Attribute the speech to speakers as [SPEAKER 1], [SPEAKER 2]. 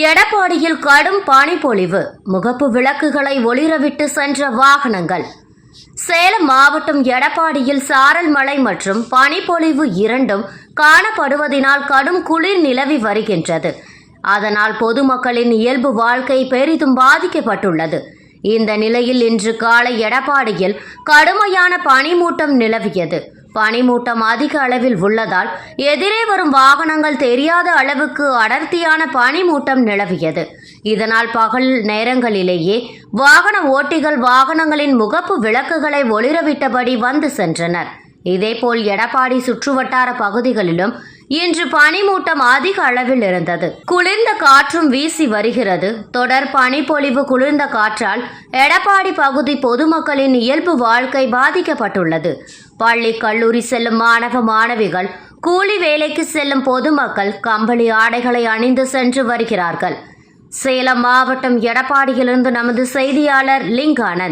[SPEAKER 1] எடப்பாடியில் கடும் பனிப்பொழிவு. முகப்பு விளக்குகளை ஒளிரவிட்டு சென்ற வாகனங்கள். சேலம் மாவட்டம் எடப்பாடியில் சாரல் மழை மற்றும் பனிப்பொழிவு இரண்டும் காணப்படுவதினால் கடும் குளிர் நிலவி வருகின்றது. அதனால் பொதுமக்களின் இயல்பு வாழ்க்கை பெரிதும் பாதிக்கப்பட்டுள்ளது. இந்த நிலையில் இன்று காலை எடப்பாடியில் கடுமையான பனிமூட்டம் நிலவியது. பனிமூட்டம் அதிக அளவில் உள்ளதால் எதிரே வரும் வாகனங்கள் தெரியாத அளவுக்கு அடர்த்தியான பனிமூட்டம் நிலவியது. இதனால் பகல் நேரங்களிலேயே வாகன ஓட்டிகள் வாகனங்களின் முகப்பு விளக்குகளை ஒளிரவிட்டபடி வந்து சென்றனர். இதேபோல் எடப்பாடி சுற்றுவட்டார பகுதிகளிலும் இன்று பனிமூட்டம் அதிக அளவில் இருந்தது. குளிர்ந்த காற்றும் வீசி வருகிறது. தொடர் பனிப்பொழிவு குளிர்ந்த காற்றால் எடப்பாடி பகுதி பொதுமக்களின் இயல்பு வாழ்க்கை பாதிக்கப்பட்டுள்ளது. பள்ளி கல்லூரி செல்லும் மாணவ மாணவிகள் கூலி வேலைக்கு செல்லும் பொதுமக்கள் கம்பளி ஆடைகளை அணிந்து சென்று வருகிறார்கள். சேலம் மாவட்டம் எடப்பாடியிலிருந்து நமது செய்தியாளர் லிங்கானந்த்.